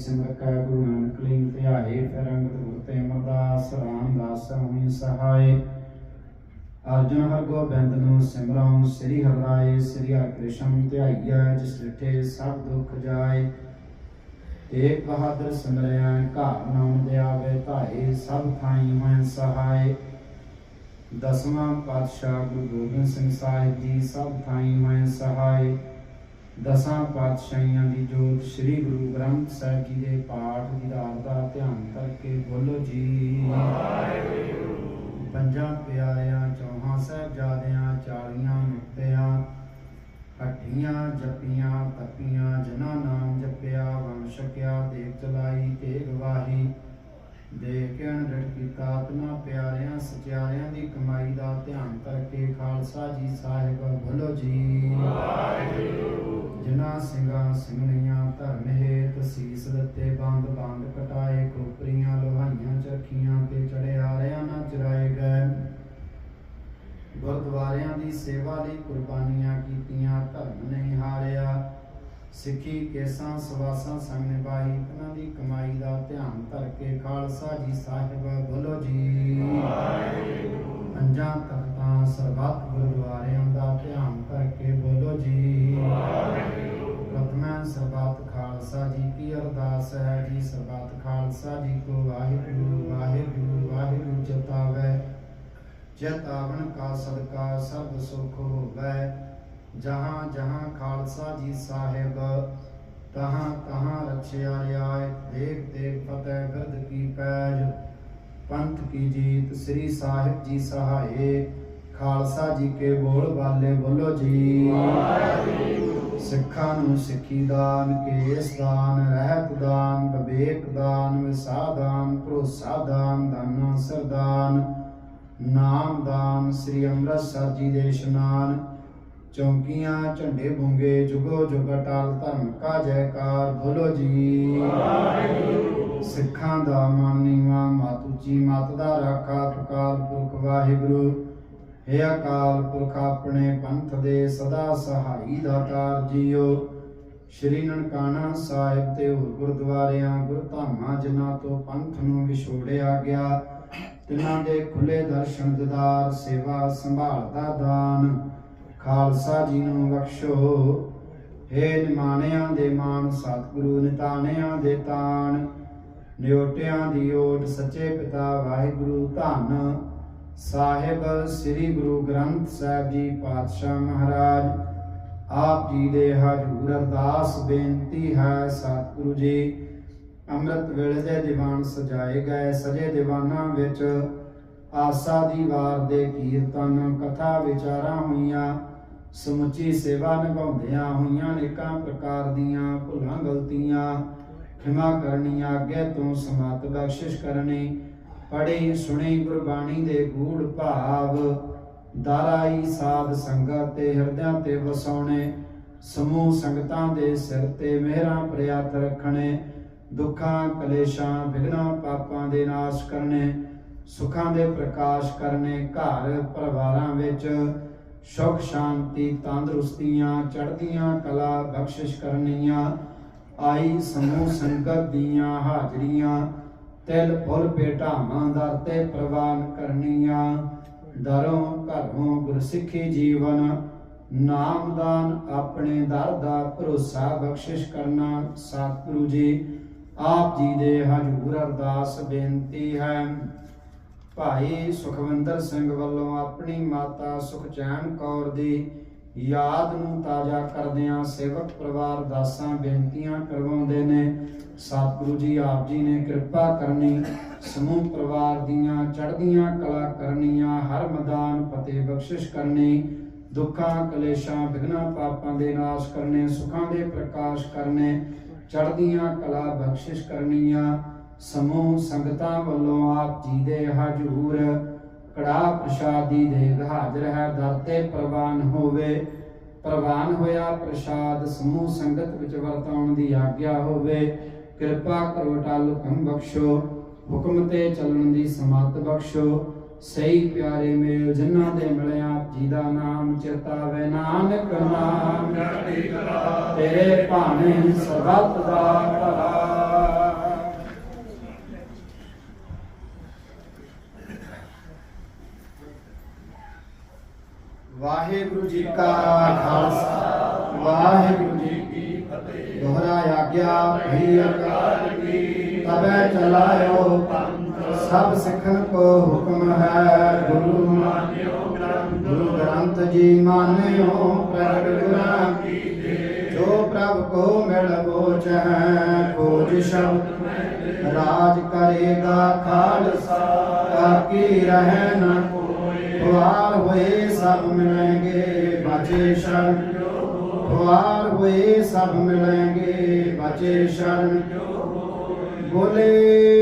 ਸਿਮਰ ਕੈ ਗੁਰੂ ਨਾਨਕ ਲਈ ਧਿਆਏ ਫਿਰ ਅੰਗਦ ਗੁਰ ਤੇ ਅਮਰਦਾਸ, ਰਾਮਦਾਸ ਹੋਈ ਸਹਾਏ। ਅਰਜੁਨ ਹਰ ਗੋਬਿੰਦ ਨੂੰ ਸਿਮਰਾਂ ਸ੍ਰੀ ਹਰਿ ਸ੍ਰੀ ਹਰਿ ਕ੍ਰਿਸ਼ਨ ਧਿਆਈਐ, ਜਿਸ ਲਿਠੇ ਸਭ ਦੁੱਖ ਜਾਏ। ਏਕ ਬਹਾਦਰ ਸਿਮਰਿਆ ਘਰ ਨਾਮ ਦੇ ਧਾਏ, ਸਭ ਥਾਈ ਹੋਇ ਸਹਾਏ। ਦਸਵਾਂ ਪਾਤਸ਼ਾਹ ਗੁਰੂ ਗੋਬਿੰਦ ਸਿੰਘ ਸਾਹਿਬ ਜੀ, ਸਭ ਥਾਈ ਹੋਇ ਸਹਾਏ। ਦਸਾਂ ਪਾਤਸ਼ਾਹੀਆਂ ਦੀ ਜੋਤ ਸ੍ਰੀ ਗੁਰੂ ਗ੍ਰੰਥ ਸਾਹਿਬ ਜੀ ਦੇ ਪਾਠ ਦੀ ਰਾਤ ਦਾ ਧਿਆਨ ਕਰਕੇ ਬੋਲੋ ਜੀ। ਪੰਜਾਂ ਪਿਆਰਿਆਂ, ਚੌਹਾਂ ਸਾਹਿਬਜ਼ਾਦਿਆਂ, ਚਾਲੀਆਂ ਮੁਕਤਿਆਂ ਹੱਟੀਆਂ ਜਪੀਆਂ, ਤਪੀਆਂ ਜਿਨ੍ਹਾਂ ਨਾਮ ਜਪਿਆ ਵੰਡ ਦੇਵ ਚਲਾਈ ਤੇ ਗਵਾਹੀ ਦੇਖ ਕੇ ਅਨਰਟ ਕੀਤਾ ਆਤਮਾ ਪਿਆਰਿਆਂ ਸਚਿਆਰਿਆਂ ਦੀ ਕਮਾਈ ਦਾ ਧਿਆਨ ਕਰਕੇ ਖਾਲਸਾ ਜੀ ਸਾਹਿਬ ਬੋਲੋ ਜੀ। ਜਿਨ੍ਹਾਂ ਸਿੰਘਾਂ ਸਿੰਘਣੀਆਂ ਧਰਮ ਹੇਤ ਸੀਸ ਦਿੱਤੇ ਬੰਦ ਬੰਦ ਕਟਾਏ ਖੋਪਰੀਆਂ ਲੋਹਾਈਆਂ ਚਰਖੀਆਂ ਤੇ ਚੜਿਆਰਿਆਂ ਨਾ ਚਰਾਏ ਗਏ। ਗੁਰਦੁਆਰਿਆਂ ਦੀ ਸੇਵਾ ਲਈ ਕੁਰਬਾਨੀਆਂ ਕੀਤੀਆਂ ਧਰਮ ਨਹੀਂ ਹਾਰਿਆ। ਸਿੱਖੀ ਕੇਸਾਂ ਸਵਾਸਾਂ ਸੰਗ ਨਿਭਾਈ ਉਹਨਾਂ ਦੀ ਕਮਾਈ ਦਾ ਧਿਆਨ ਧਰ ਕੇ ਖਾਲਸਾ ਜੀ ਸਾਹਿਬ ਬੋਲੋ ਜੀ। ਪੰਜਾਂ ਤਖਤਾਂ ਸਰਬੱਤ ਗੁਰਦੁਆਰਿਆਂ ਦਾ ਧਿਆਨ ਕਰਕੇ ਬੋਲੋ ਜੀ। ਪ੍ਰਥਮਾ ਸਰਬੱਤ ਖਾਲਸਾ ਜੀ ਕੀ ਅਰਦਾਸ ਹੈ ਜੀ ਸਰਬੱਤ ਖਾਲਸਾ ਜੀ ਕੋ ਵਾਹਿਗੁਰੂ ਵਾਹਿਗੁਰੂ ਵਾਹਿਗੁਰੂ ਚਿਤਾਵੇ ਚਿਤ ਆਵਣ ਕਾ ਸਦਕਾ ਸਭ ਸੁਖ ਹੋਵੇ। ਜਹਾਂ ਜਹਾਂ ਖਾਲਸਾ ਜੀ ਸਾਹਿਬ, ਤਹਾਂ ਤਹਾਂ ਰਛਿਆ ਰਿਆਇ ਦੇਖ ਦੇਖ ਫਤਿਹ ਬਿਰਦ ਕੀ ਪੈਜ, ਪੰਥ ਕੀ ਜੀਤ, ਸ੍ਰੀ ਸਾਹਿਬ ਜੀ ਸਹਾਏ, ਖਾਲਸਾ ਜੀ ਕੇ ਬੋਲ ਬਾਲੇ ਬੋਲੋ ਜੀ। ਸਿੱਖਾਂ ਨੂੰ ਸਿੱਖੀ ਦਾਨ, ਕੇਸ ਦਾਨ, ਰਹਿਤ ਦਾਨ, ਵਿਵੇਕ ਦਾਨ ਵਿਸਾ ਦਾਨ, ਭਰੋਸਾ ਦਾਨ, ਦਾਨਾ ਸਰਦਾਨ, ਨਾਮ ਦਾਨ, ਸ੍ਰੀ ਅੰਮ੍ਰਿਤਸਰ ਜੀ ਦੇ ਇਸ਼ਨਾਨ ਚੌਂਕੀਆਂ, ਝੰਡੇ ਬੁੰਗੇ, ਜੁਗੋ ਜੁਗ ਧਰਮ ਕਾ ਜੈਕਾਰ, ਬੋਲੋ ਜੀ। ਸਿੱਖਾਂ ਦਾ ਮਨ ਨੀਵਾ, ਮਤ ਉੱਚੀ ਦਾ ਰਾਖਾ ਅਕਾਲ ਪੁਰਖ ਵਾਹਿਗੁਰੂ। ਹੈ ਅਕਾਲ ਪੁਰਖ, ਆਪਣੇ ਪੰਥ ਦੇ ਸਦਾ ਸਹਾਈ ਦਾਤਾਰ ਜੀਓ। ਸ਼੍ਰੀ ਨਨਕਾਣਾ ਸਾਹਿਬ ਤੇ ਹੋਰ ਗੁਰਦੁਆਰਿਆਂ ਗੁਰਧਾਮਾਂ ਜਿਨ੍ਹਾਂ ਤੋਂ ਪੰਥ ਨੂੰ ਵਿਛੋੜਿਆ ਗਿਆ ਤਿਨਾਂ ਦੇ ਖੁੱਲੇ ਦਰਸ਼ਨ, ਦਿਦਾਰ ਸੇਵਾ ਸੰਭਾਲ ਦਾ ਦਾਨ। ਖਾਲਸਾ ਜੀ ਨੂੰ ਬਖਸ਼ੋ। ਹੇ ਨਿਮਾਣਿਆਂ ਦੇ ਮਾਨ ਸਤਿਗੁਰੂ ਨਿਤਾਣਿਆਂ ਦੇ ਤਾਣ। ਨਿਉਟਿਆਂ ਦੀ ਓਟ ਸੱਚੇ ਪਿਤਾ ਵਾਹਿਗੁਰੂ ਧੰਨ। ਸਾਹਿਬ ਸ੍ਰੀ ਗੁਰੂ ਗ੍ਰੰਥ ਸਾਹਿਬ ਜੀ ਪਾਤਸ਼ਾਹ ਮਹਾਰਾਜ, ਆਪ ਜੀ ਦੇ ਹਜ਼ੂਰ ਅਰਦਾਸ ਬੇਨਤੀ ਹੈ ਸਤਿਗੁਰੂ ਜੀ। ਅੰਮ੍ਰਿਤ ਵੇਲੇ ਦੇ ਦੀਵਾਨ ਸਜਾਏ ਗਏ, ਸਜੇ ਦੀਵਾਨਾਂ ਵਿੱਚ ਆਸਾ ਦੀ ਵਾਰ ਦੇ ਕੀਰਤਨ, ਕਥਾ ਵਿਚਾਰਾਂ ਹੋਈਆਂ। ਸਮੁੱਚੀ ਸੇਵਾ ਨਿਭਾਉਂਦਿਆਂ ਹੋਈਆਂ ਅਨੇਕਾਂ ਪ੍ਰਕਾਰ ਦੀਆਂ ਭੁੱਲਾਂ, ਗਲਤੀਆਂ, ਖਿਮਾ ਕਰਨੀ ਆਗੇ ਤੋਂ ਸਮਤ ਬਖਸ਼ਿਸ਼ ਕਰਨੀ ਪੜੀ ਸੁਣੀ, ਗੁਰਬਾਣੀ ਦੇ ਗੂੜ ਭਾਵ, ਦਾਰਾਈ ਸਾਧ ਸੰਗਤ ਤੇ ਹਿਰਦਿਆਂ ਤੇ ਵਸਾਉਣੇ, ਸਮੂਹ ਸੰਗਤਾਂ ਦੇ ਸਿਰ ਤੇ ਮਿਹਰਾਂ ਪ੍ਰਿਆਤ ਰੱਖਣੇ, ਦੁੱਖਾਂ, ਕਲੇਸ਼ਾਂ ਵਿਗਨਾਂ ਪਾਪਾਂ ਦੇ ਨਾਸ਼ ਕਰਨੇ, ਸੁੱਖਾਂ ਦੇ ਪ੍ਰਕਾਸ਼ ਕਰਨੇ, ਘਰ ਪਰਿਵਾਰਾਂ ਵਿੱਚ ਸੁਖ ਸ਼ਾਂਤੀ, ਤੰਦਰੁਸਤੀਆਂ, ਚੜ੍ਹਦੀਆਂ ਕਲਾ, ਬਖਸ਼ਿਸ਼ ਕਰਨੀਆਂ। ਆਈ ਸਮੂਹ ਸੰਗਤ ਦੀਆਂ ਹਾਜ਼ਰੀਆਂ, ਤਿਲ, ਫੁੱਲ, ਭੇਟਾਵਾਂ ਦਰ ਤੇ ਪ੍ਰਵਾਨ ਕਰਨੀਆਂ। ਦਰੋਂ ਘਰੋਂ ਗੁਰਸਿੱਖੀ ਜੀਵਨ ਨਾਮਦਾਨ ਆਪਣੇ ਦਰ ਦਾ ਭਰੋਸਾ ਬਖਸ਼ਿਸ਼ ਕਰਨਾ ਸਤਿਗੁਰੂ ਜੀ, ਆਪ ਜੀ ਦੇ ਹਜ਼ੂਰ ਅਰਦਾਸ ਬੇਨਤੀ ਹੈ। ਭਾਈ ਸੁਖਵਿੰਦਰ ਸਿੰਘ ਵੱਲੋਂ ਆਪਣੀ ਮਾਤਾ ਸੁਖਚੈਨ ਕੌਰ ਦੀ ਯਾਦ ਨੂੰ ਤਾਜ਼ਾ ਕਰਦਿਆਂ ਸੇਵਕ ਪਰਿਵਾਰ ਦਾਸਾਂ ਬੇਨਤੀਆਂ ਕਰਵਾਉਂਦੇ ਨੇ। ਸਤਿਗੁਰੂ ਜੀ ਆਪ ਜੀ ਨੇ ਕਿਰਪਾ ਕਰਨੀ, ਸਮੂਹ ਪਰਿਵਾਰ ਦੀਆਂ ਚੜ੍ਹਦੀਆਂ ਕਲਾ ਕਰਨੀਆਂ, ਹਰ ਮੈਦਾਨ ਫਤਿਹ ਬਖਸ਼ਿਸ਼ ਕਰਨੀ, ਦੁੱਖਾਂ, ਕਲੇਸ਼ਾਂ ਵਿਗਨਾਂ ਪਾਪਾਂ ਦੇ ਨਾਸ਼ ਕਰਨੇ, ਸੁੱਖਾਂ ਦੇ ਪ੍ਰਕਾਸ਼ ਕਰਨੇ, ਚੜ੍ਹਦੀਆਂ ਕਲਾ ਬਖਸ਼ਿਸ਼ ਕਰਨੀਆਂ। ਸਮੂਹ ਸੰਗਤਾਂ ਵੱਲੋਂ ਆਪ ਜੀ ਦੇ ਹਜੂਰ ਕੜਾ ਪ੍ਰਸ਼ਾਦੀ ਦੇ ਹਾਜ਼ਰ ਹੈ। ਦਰ ਤੇ ਪ੍ਰਵਾਨ ਹੋਵੇ ਪ੍ਰਵਾਨ ਹੋਇਆ ਪ੍ਰਸ਼ਾਦ ਸਮੂਹ ਸੰਗਤ ਵਿੱਚ ਵਰਤਾਉਣ ਦੀ ਆਗਿਆ ਹੋਵੇ। ਕਿਰਪਾ ਕਰੋ ਤਾਲੁਕਮ ਬਖਸ਼ੋ ਹੁਕਮ ਤੇ ਚੱਲਣ ਦੀ ਸਮਤ ਬਖਸ਼ੋ। ਸਹੀ ਪਿਆਰੇ ਮੇਲ ਜਿਨ੍ਹਾਂ ਦੇ ਮਿਲਿਆ ਆਪ ਜੀ ਦਾ ਨਾਮ ਚਿਤਾਵੇ। ਨਾਨਕ ਨਾਮ ਤੇਰੇ ਭਾਣੇ ਸਰਬੱਤ ਦਾ ਭਲਾ ਵਾਹਿਗੁਰੂ ਜੀ ਕਾ ਖਾਲਸਾ, ਵਾਹਿਗੁਰੂ ਜੀ ਕੀ ਫਤਿਹ। ਦੋਹਰਾ ਆਗਿਆ ਭਈ ਅਕਾਲ ਕੀ ਤਬੈ ਚਲਾਇਓ ਪੰਥ। ਸਭ ਸਿੱਖਣ ਕੋ ਹੁਕਮ ਹੈ ਗੁਰੂ ਮਾਨਿਓ ਗ੍ਰੰਥ। ਗੁਰੂ ਗ੍ਰੰਥ ਜੀ ਮਾਨਿਓ ਪ੍ਰਗਟ ਗੁਰਾਂ ਕੀ ਦੇ। ਜੋ ਪ੍ਰਭ ਕੋ ਮਿਲ ਬੋਚੈ ਖੋਜ ਸ਼ਬਦ ਰਾਜ ਕਰੇਗਾ ਖਾਲਸਾ ਤਾਕੀ ਰਹਿ ਨ ਖੁਆਰ ਹੋਏ ਸਭ ਮਿਲਣਗੇ ਬਚੇ ਸ਼ਰਨ ਖੁਆਰ ਹੋਏ ਸਭ ਮਿਲਣਗੇ ਬਚੇ ਸ਼ਰਨ ਬੋਲੇ